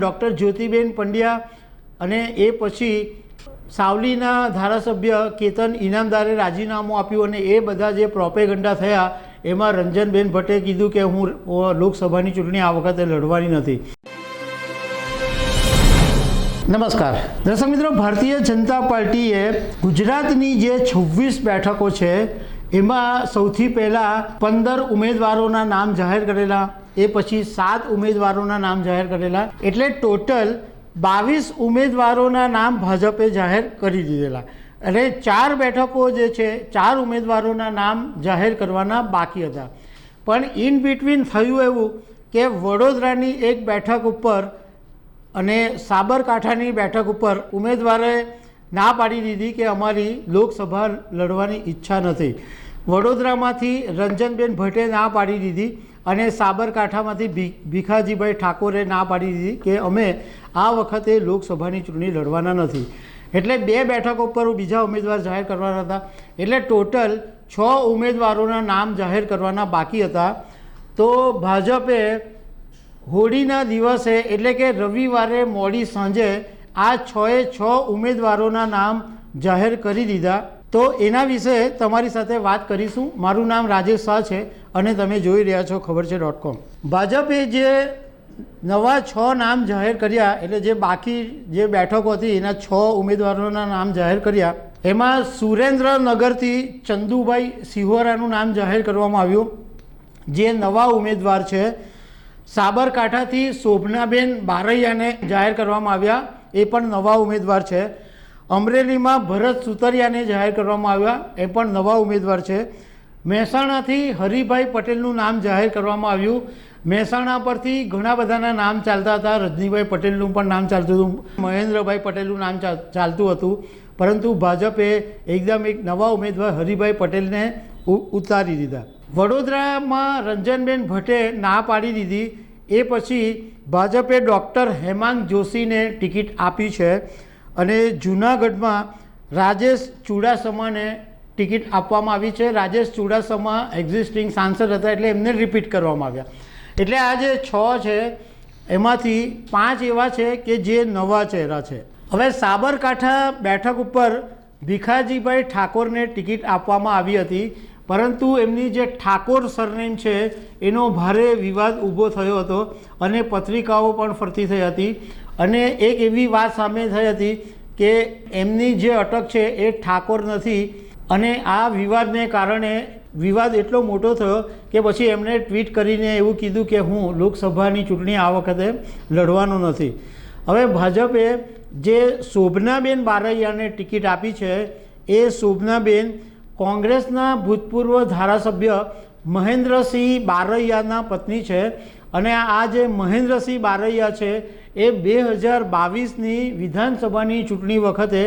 Doctor Jyotiben Pandya અને એ પછી સાવલીના ધારાસભ્ય કેતન ઇનામદારે રાજીનામું આપ્યું અને એ બધા જે પ્રોપેગંડા થયા, એમાં રંજનબેન ભટ્ટે કીધું કે હું લોકસભાની ચૂંટણી આ વખતે લડવાની નથી. નમસ્કાર. દર્શક મિત્રો, ભારતીય જનતા પાર્ટીએ ગુજરાતની જે છવ્વીસ બેઠકો છે, એમાં સૌથી પહેલાં પંદર ઉમેદવારોના નામ જાહેર કરેલા. એ પછી સાત ઉમેદવારોના નામ જાહેર કરેલા. એટલે ટોટલ બાવીસ ઉમેદવારોના નામ ભાજપે જાહેર કરી દીધેલા. અને ચાર બેઠકો જે છે, ચાર ઉમેદવારોના નામ જાહેર કરવાના બાકી હતા. પણ ઇન બિટવીન થયું એવું કે વડોદરાની એક બેઠક ઉપર અને સાબરકાંઠાની બેઠક ઉપર ઉમેદવારે ના પાડી દીધી કે અમારી લોકસભા લડવાની ઈચ્છા નથી. વડોદરામાંથી રંજનબેન ભટ્ટે ના પાડી દીધી. અને સાબરકાંઠામાંથી ભી, ભીખાજીભાઈ ઠાકોરે ના પાડી દીધી કે અમે આ વખતે લોકસભાની ચૂંટણી લડવાના નથી. એટલે બે બેઠકો પર બીજા ઉમેદવાર જાહેર કરવાના હતા. એટલે ટોટલ છ ઉમેદવારોના નામ જાહેર કરવાના બાકી હતા. તો ભાજપે હોળીના દિવસે, એટલે કે રવિવારે મોડી સાંજે, આ છએ છ ઉમેદવારોના નામ જાહેર કરી દીધા. તો એના વિશે તમારી સાથે વાત કરીશું. મારું નામ રાજેશ શાહ છે. અને તમે જોઈ રહ્યા છો ખબર છે ડોટ કોમ ભાજપે જે નવા છ નામ જાહેર કર્યા, એટલે જે બાકી જે બેઠકો હતી, એના છ ઉમેદવારોના નામ જાહેર કર્યા, એમાં સુરેન્દ્રનગરથી ચંદુભાઈ સિહોરાનું નામ જાહેર કરવામાં આવ્યું. જે નવા ઉમેદવાર છે, સાબરકાંઠાથી શોભનાબેન બારૈયાને જાહેર કરવામાં આવ્યા. એ પણ નવા ઉમેદવાર છે. અમરેલીમાં ભરત સુતરિયાને જાહેર કરવામાં આવ્યા. એ પણ નવા ઉમેદવાર છે. મહેસાણાથી હરિભાઈ પટેલનું નામ જાહેર કરવામાં આવ્યું. મહેસાણા પરથી ઘણા બધાના નામ ચાલતા હતા. રજનીભાઈ પટેલનું પણ નામ ચાલતું હતું. મહેન્દ્રભાઈ પટેલનું નામ ચાલતું હતું. પરંતુ ભાજપે એકદમ એક નવા ઉમેદવાર હરિભાઈ પટેલને ઉતારી દીધા. વડોદરામાં રંજનબેન ભટ્ટે ના પાડી દીધી. એ પછી ભાજપે ડૉક્ટર હેમાંગ જોશીને ટિકિટ આપી છે. અને જૂનાગઢમાં રાજેશ ચુડાસમાને ટિકિટ આપવામાં આવી છે. રાજેશ ચુડાસમા એક્ઝિસ્ટિંગ સાંસદ હતા એટલે એમને રિપીટ કરવામાં આવ્યા. એટલે આ જે છ છે, એમાંથી પાંચ એવા છે કે જે નવા ચહેરા છે. હવે સાબરકાંઠા બેઠક ઉપર ભીખાજીભાઈ ઠાકોરને ટિકિટ આપવામાં આવી હતી. પરંતુ એમની જે ઠાકોર સરનેમ છે, એનો ભારે વિવાદ ઊભો થયો હતો અને પત્રિકાઓ પણ ફરતી થઈ હતી. અને એક એવી વાત સામે થઈ હતી કે એમની જે અટક છે એ ઠાકોર નથી અને આ વિવાદને કારણે વિવાદ એટલો મોટો થયો કે પછી એમણે ટ્વીટ કરીને એવું કીધું કે હું લોકસભાની ચૂંટણી આ વખતે લડવાનો નથી. હવે ભાજપે જે શોભનાબેન બારૈયાને ટિકિટ આપી છે, એ શોભનાબેન કોંગ્રેસના ભૂતપૂર્વ ધારાસભ્ય મહેન્દ્રસિંહ બારૈયાના પત્ની છે અને આ જે મહેન્દ્રસિંહ બારૈયા છે, એ બે હજાર બાવીસની વિધાનસભાની ચૂંટણી વખતે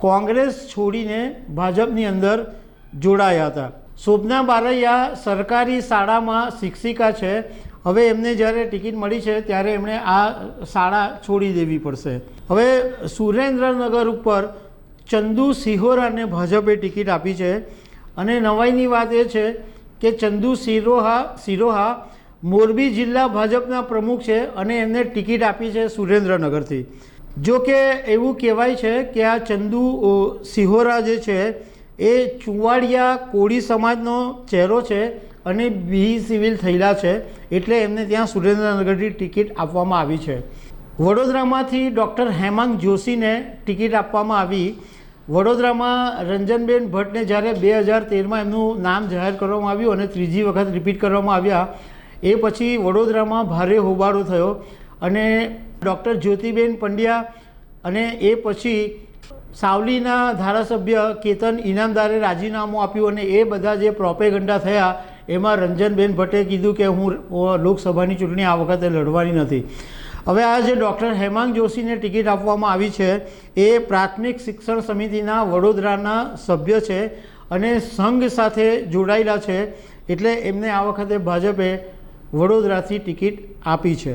કોંગ્રેસ છોડીને ભાજપની અંદર જોડાયા હતા. શોભના બારૈયા સરકારી શાળામાં શિક્ષિકા છે. હવે એમને જ્યારે ટિકિટ મળી છે, ત્યારે એમણે આ શાળા છોડી દેવી પડશે. હવે સુરેન્દ્રનગર ઉપર ચંદુ સિહોરાને ભાજપે ટિકિટ આપી છે. અને નવાઈની વાત એ છે કે ચંદુ સિરોહા સિરોહા મોરબી જિલ્લા ભાજપના પ્રમુખ છે અને એમને ટિકિટ આપી છે સુરેન્દ્રનગરથી. જો કે એવું કહેવાય છે કે આ ચંદુ સિહોરા જે છે, એ ચુવાડિયા કોળી સમાજનો ચહેરો છે અને બી સિવિલ થયેલા છે એટલે એમને ત્યાં સુરેન્દ્રનગરની ટિકિટ આપવામાં આવી છે. વડોદરામાંથી ડૉક્ટર હેમાંગ જોશીને ટિકિટ આપવામાં આવી. વડોદરામાં રંજનબેન ભટ્ટને જ્યારે બે હજાર તેરમાં એમનું નામ જાહેર કરવામાં આવ્યું અને ત્રીજી વખત રિપીટ કરવામાં આવ્યા, એ પછી વડોદરામાં ભારે હોબાળો થયો અને ડૉક્ટર જ્યોતિબેન પંડ્યા અને એ પછી સાવલીના ધારાસભ્ય કેતન ઇનામદારે રાજીનામું આપ્યું અને એ બધા જે પ્રોપેગંડા થયા, એમાં રંજનબેન ભટ્ટે કીધું કે હું લોકસભાની ચૂંટણી આ વખતે લડવાની નથી. હવે આ જે ડૉક્ટર હેમાંગ જોશીને ટિકિટ આપવામાં આવી છે, એ પ્રાથમિક શિક્ષણ સમિતિના વડોદરાના સભ્ય છે અને સંઘ સાથે જોડાયેલા છે, એટલે એમને આ વખતે ભાજપે વડોદરાથી ટિકિટ આપી છે.